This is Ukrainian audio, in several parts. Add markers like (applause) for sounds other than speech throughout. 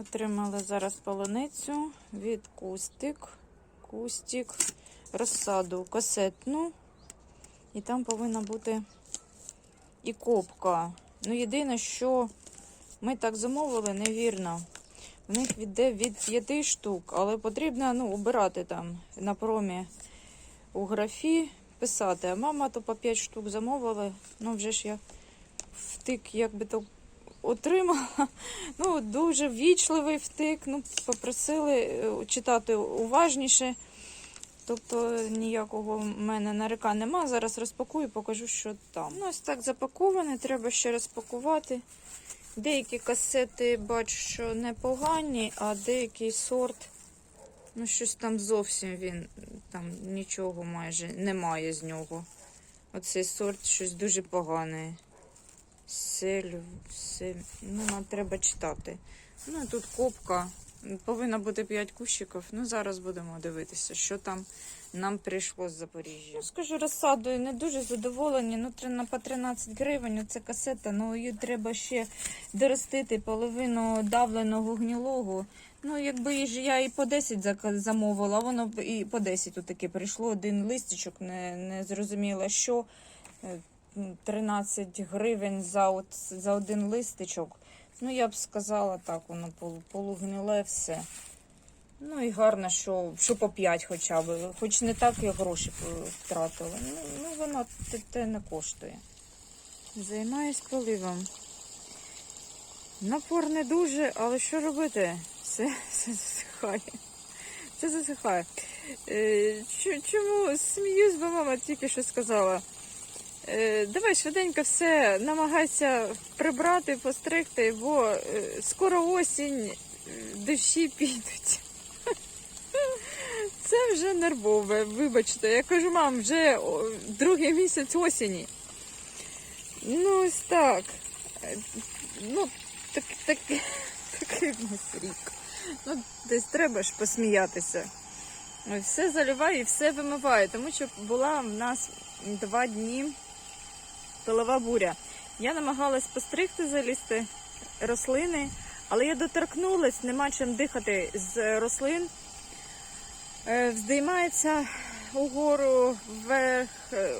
Отримали зараз полуницю від кустик, кустик, розсаду касетну. І там повинна бути і копка. Ну, єдине, що ми так замовили, невірно. В них йде від 5 штук, але потрібно ну, обирати там на промі у графі писати. А мама то по 5 штук замовили. Ну, вже ж я втик, як би то отримала. Ну, дуже ввічливий втик. Ну, попросили е, читати уважніше. Тобто ніякого в мене нарека нема. Зараз розпакую, покажу, що там. Ну, ось так запаковане, треба ще розпакувати. Деякі касети бачу, що непогані, а деякий сорт, ну, щось там зовсім він, там нічого майже немає з нього. Оцей сорт щось дуже погане. Сель, сель, ну, нам треба читати. Ну, і тут копка. Повинно бути 5 кущиків. Ну, зараз будемо дивитися, що там нам прийшло з Запоріжжя. Ну, скажу, розсадою не дуже задоволені. Ну, по 13 гривень це касета, ну її треба ще доростити половину давленого гнілого. Ну, якби ж я і по 10 замовила, воно б і по 10 таки прийшло. Один листочок, не, не зрозуміла, що Е, 13 гривень за, от, за один листочок. Ну, я б сказала так, воно полугниле все. Ну і гарно, що, що по 5 хоча б. Хоч не так я гроші втратила. Ну, ну воно те, те не коштує. Займаюсь поливом. Напор не дуже, але що робити? Все, все засихає. Все засихає. Е, чому сміюсь, бо мама тільки що сказала. Е, давай швиденько все намагайся прибрати, постригти, бо е, скоро осінь, е, дощі підуть. (laughs) Це вже нервове, вибачте. Я кажу, мам, вже другий місяць осені. Ну, ось так. Ну, так, так, (laughs) такий нас рік. Ну, десь треба ж посміятися. Все заливаю і все вимиваю, тому що була в нас два дні пилова буря. Я намагалась постригти, залізти рослини, але я доторкнулась, нема чим дихати з рослин. Е, Вздіймається угору вверх е,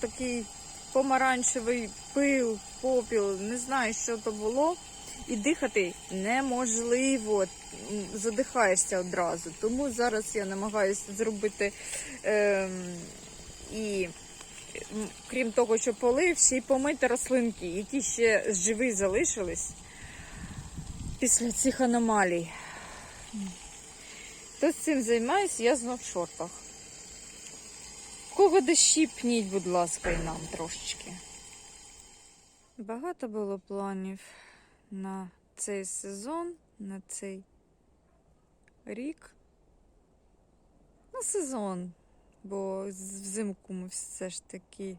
такий помаранчевий пил, попіл, не знаю, що то було. І дихати неможливо, задихаєшся одразу. Тому зараз я намагаюся зробити ем, і крім того, що полив, ще й помити рослинки, які ще живі залишились після цих аномалій. То з цим займаюся, я знов в шортах. Кого дощі пніть, будь ласка, і нам трошечки. Багато було планів на цей сезон, на цей рік. Ну, сезон, бо взимку ми все ж таки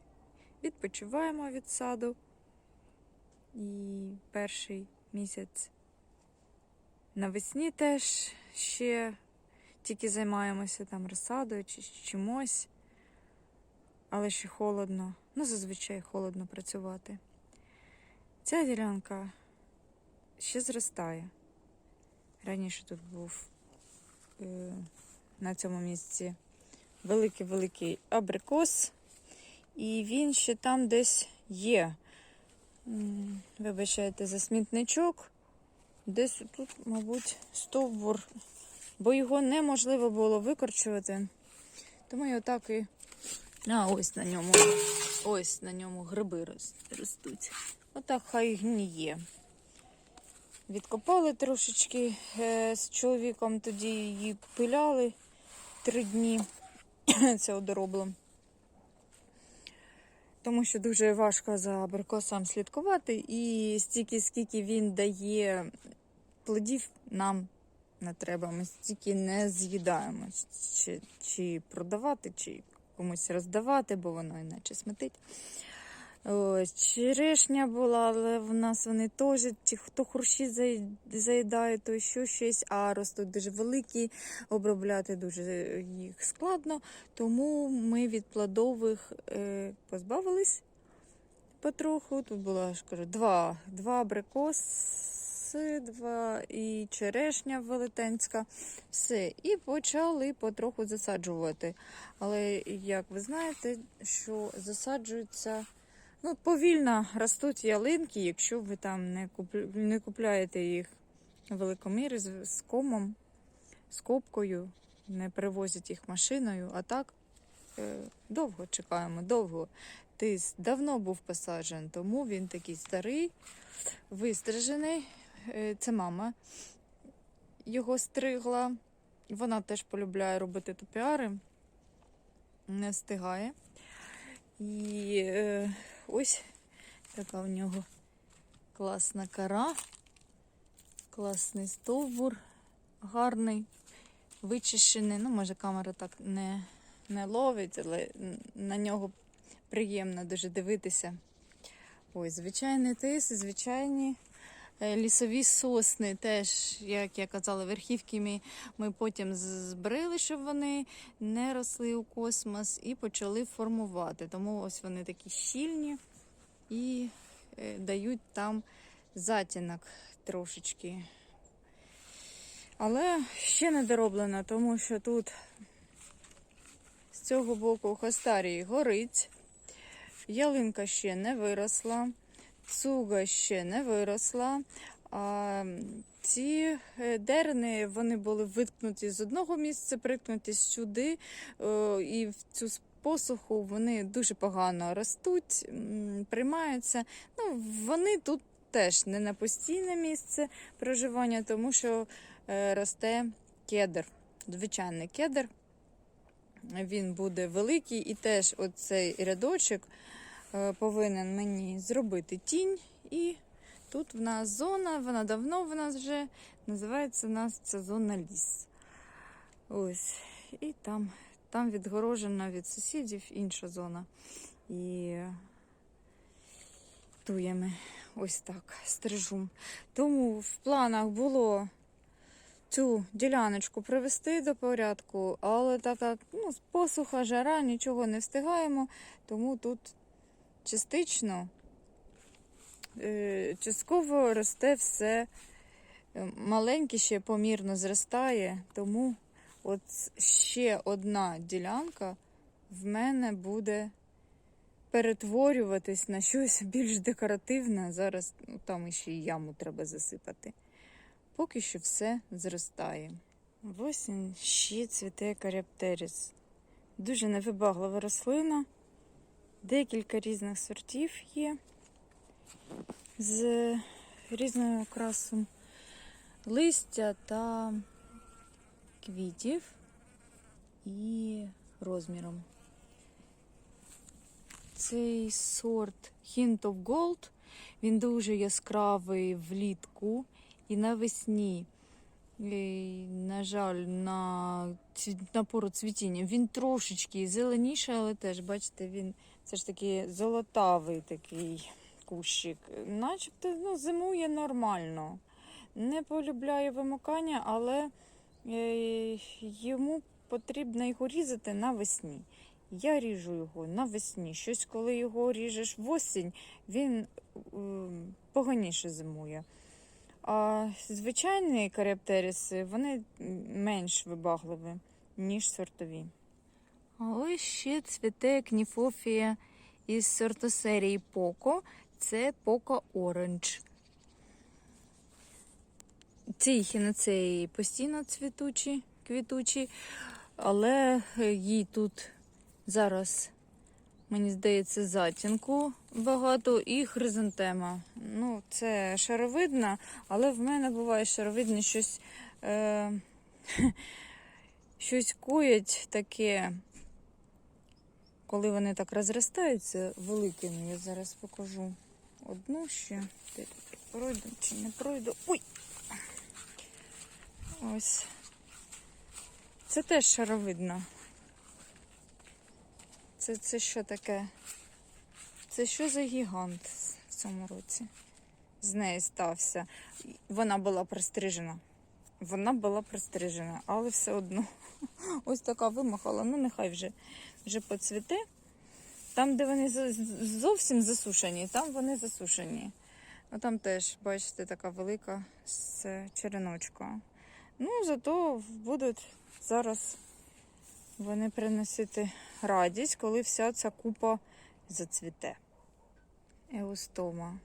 відпочиваємо від саду. І перший місяць навесні теж ще тільки займаємося там розсадою чи чимось, але ще холодно. Ну, зазвичай холодно працювати. Ця ділянка ще зростає. Раніше тут був е, на цьому місці великий-великий абрикос, і він ще там десь є. Вибачайте за смітничок. Десь тут, мабуть, стовбур, бо його неможливо було викорчувати. Тому і отак і. А, ось на ньому. Ось на ньому гриби ростуть. Отак хай гніє. Відкопали трошечки е, з чоловіком, тоді її пиляли три дні. (coughs) Це одоробло. Тому що дуже важко за абрикосом слідкувати, і стільки, скільки він дає плодів, нам не треба. Ми стільки не з'їдаємо, чи, чи продавати, чи комусь роздавати, бо воно іначе смітить. Черешня була, але в нас вони теж, ті, хто хрущі заї- заїдає, то що щось, а ростуть дуже великі, обробляти дуже їх складно. Тому ми від плодових е, позбавились потроху. Тут було, я ж кажу, два, два абрикос, сидва, і черешня велетенська. Все. І почали потроху засаджувати. Але, як ви знаєте, що засаджуються. Ну, повільно ростуть ялинки, якщо ви там не, куп- не купляєте їх великоміри з, комом, з копкою, не привозять їх машиною, а так е, довго чекаємо, довго. Тис давно був посаджений, тому він такий старий, вистрижений. Е, Це мама його стригла. Вона теж полюбляє робити топіари, не встигає. І е, ось така в нього класна кара, класний стовбур, гарний, вичищений. Ну, може, камера так не, не ловить, але на нього приємно дуже дивитися. Ось, звичайний тис, звичайні лісові сосни. Теж, як я казала, верхівки ми, ми потім збрили, щоб вони не росли у космос і почали формувати. Тому ось вони такі щільні і е, дають там затінок трошечки. Але ще не дороблено, тому що тут з цього боку хостарій горить, ялинка ще не виросла, цуга ще не виросла. А ці е, дерни вони були виткнуті з одного місця, прикнуті сюди, е, і в цю посуху вони дуже погано ростуть, приймаються. Ну, вони тут теж не на постійне місце проживання, тому що е, росте кедр, звичайний кедр. Він буде великий, і теж оцей рядочок повинен мені зробити тінь. І тут в нас зона, вона давно в нас вже називається у нас ця зона ліс. Ось. І там, там відгорожена від сусідів інша зона. І туємо ось так, стрижу. Тому в планах було цю діляночку привести до порядку, але так як ну, посуха, жара, нічого не встигаємо, тому тут частично, е, частково росте все е, маленьке, ще помірно зростає, тому от ще одна ділянка в мене буде перетворюватись на щось (laughs) більш декоративне. Зараз ну, там ще й яму треба засипати. Поки що все зростає. Ось ще цвіте каряптеріс. Дуже невибаглива рослина. Декілька різних сортів є з різною окрасом листя та квітів і розміром. Цей сорт Hint of Gold, він дуже яскравий влітку і навесні. І, на жаль, на, на пору цвітіння він трошечки зеленіший, але теж, бачите, він все ж таки золотавий такий кущик. Начебто ну, зимує нормально. Не полюбляє вимикання, але е, йому потрібно його різати навесні. Я ріжу його навесні. Щось, коли його ріжеш в осінь, він е, поганіше зимує. А звичайні каріаптеріси, вони менш вибагливі, ніж сортові. А ось ще цвіте кніфофія із сортосерії Поко. Це Поко Оранж. Ці хіноцеї постійно цвітучі, квітучі, але їй тут зараз, мені здається, затінку багато і хризантема. Ну, це шаровидна, але в мене буває шаровидне щось, е, (laughs) щось коять таке, коли вони так розростаються великими. Я зараз покажу одну ще. Де тут пройду чи не пройду. Ой! Ось. Це теж шаровидна. Це, це що таке? Це що за гігант в цьому році? З неї стався. Вона була пристрижена. Вона була пристрижена, але все одно ось така вимахала. Ну, нехай вже, вже поцвіте. Там, де вони зовсім засушені, там вони засушені. А там теж, бачите, така велика череночка. Ну, зато будуть зараз вони приносити радість, коли вся ця купа зацвіте. Еустома.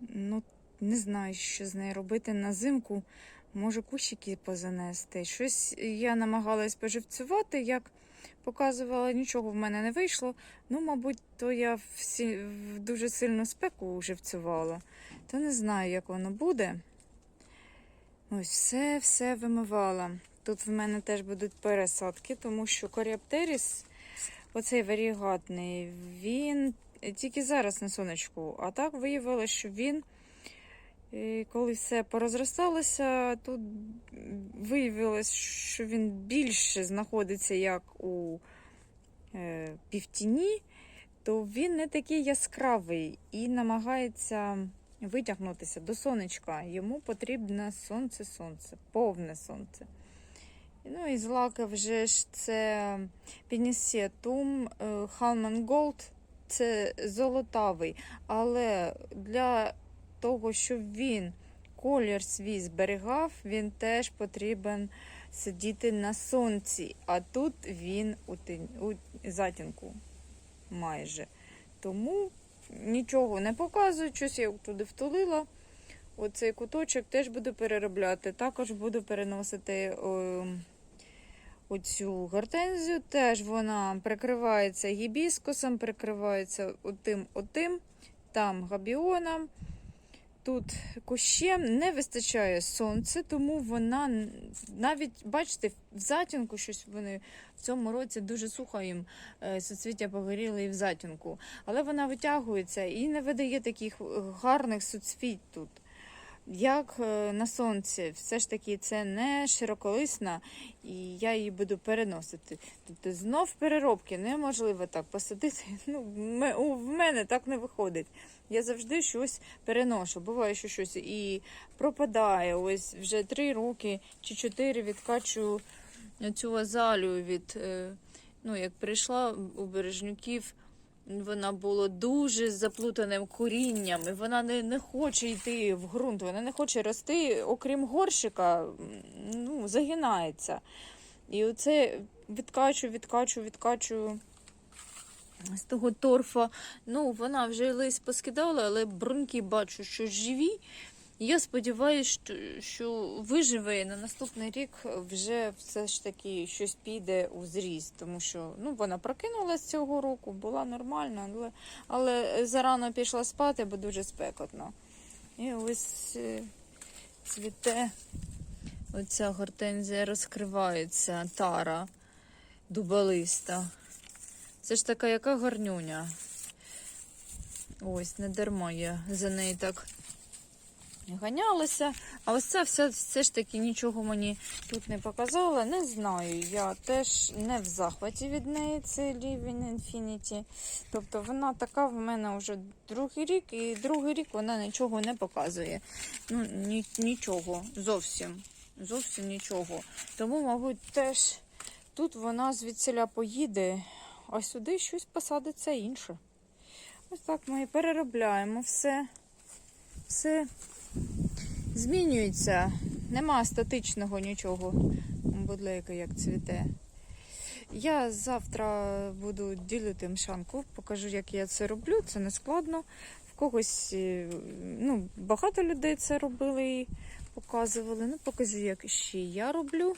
Ну, не знаю, що з нею робити на зимку. Може, кущики позанести. Щось я намагалась поживцювати, як показувала, нічого в мене не вийшло. Ну, мабуть, то я всі, в дуже сильну спеку живцювала. То не знаю, як воно буде. Ось все, все вимивала. Тут в мене теж будуть пересадки, тому що коріаптеріс, оцей варігатний, він тільки зараз на сонечку. А так виявилося, що він, е, коли все порозросталося, тут виявилось, що він більше знаходиться як у е, півтіні, то він не такий яскравий і намагається витягнутися до сонечка. Йому потрібне сонце, сонце, повне сонце. Ну і злака вже ж це Пінісетум, Халман Голд, це золотавий. Але для того, щоб він колір свій зберігав, він теж потрібен сидіти на сонці. А тут він у, у затінку майже. Тому нічого не показую, щось я туди втулила. Оцей куточок теж буду переробляти. Також буду переносити о, оцю гортензію. Теж вона прикривається гібіскусом, прикривається отим, отим, там габіоном. Тут кущем не вистачає сонця, тому вона навіть, бачите, в затінку щось вони в цьому році дуже сухо їм е, суцвіття погоріли і в затінку. Але вона витягується і не видає таких гарних суцвіть тут. Як е, на сонці, все ж таки це не широколисна, і я її буду переносити. Тобто знов переробки неможливо так посадити. (laughs) Ну, в мене так не виходить. Я завжди щось переношу. Буває, що щось і пропадає. Ось вже три роки чи чотири відкачую цю азалію від, е, ну, як прийшла у Бережнюків. Вона була дуже заплутаним корінням, і вона не не хоче йти в ґрунт, вона не хоче рости, окрім горщика, ну, загинається. І оце відкачу, відкачу, відкачу з того торфа. Ну, вона вже лись поскидала, але бруньки бачу, що живі. Я сподіваюся, що, виживе на наступний рік вже все ж таки щось піде у зріст, тому що ну, вона прокинулась цього року, була нормальна, але, але зарано пішла спати, бо дуже спекотно. І ось е, цвіте оця гортензія розкривається, тара дубалиста. Це ж така яка гарнюня. Ось, не дарма я за неї так ганялася. А ось це все, все ж таки нічого мені тут не показала. Не знаю. Я теж не в захваті від неї, це Living Infinity. Тобто вона така в мене вже другий рік, і другий рік вона нічого не показує. Ну, ні, Нічого. Зовсім. Зовсім нічого. Тому, мабуть, теж тут вона звідсіля поїде, а сюди щось посадиться інше. Ось так ми переробляємо все. Все змінюється. Нема статичного нічого. Будлейка як цвіте. Я завтра буду ділити мшанку, покажу, як я це роблю. Це не складно. В когось е, ну, багато людей це робили і показували. Ну, покажу, як ще я роблю.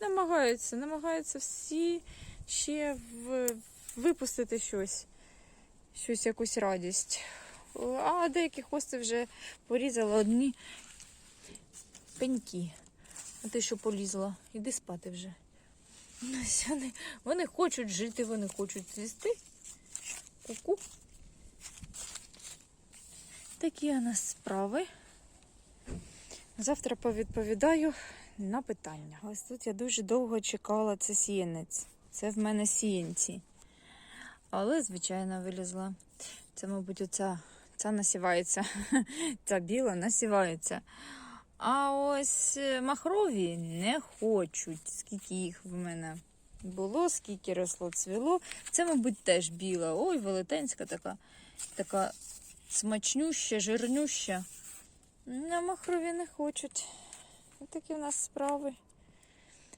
Намагаються, намагаються всі ще в, випустити щось, щось, якусь радість. А деякі хости вже порізали одні пеньки. А ти що полізла? Іди спати вже. Вони, хочуть жити, вони хочуть цвісти. Ку-ку. Такі у нас справи. Завтра повідповідаю на питання. Ось тут я дуже довго чекала це сіянець. Це в мене сіянці. Але, звичайно, вилізла. Це, мабуть, оця ця насівається. (laughs) Ця біла насівається. А ось махрові не хочуть, скільки їх в мене. було, скільки росло, цвіло. Це, мабуть, теж біла. Ой, велетенська така, така смачнюща, жирнюща. На махрові не хочуть. Такі в нас справи.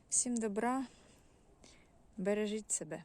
Всім добра. Бережіть себе.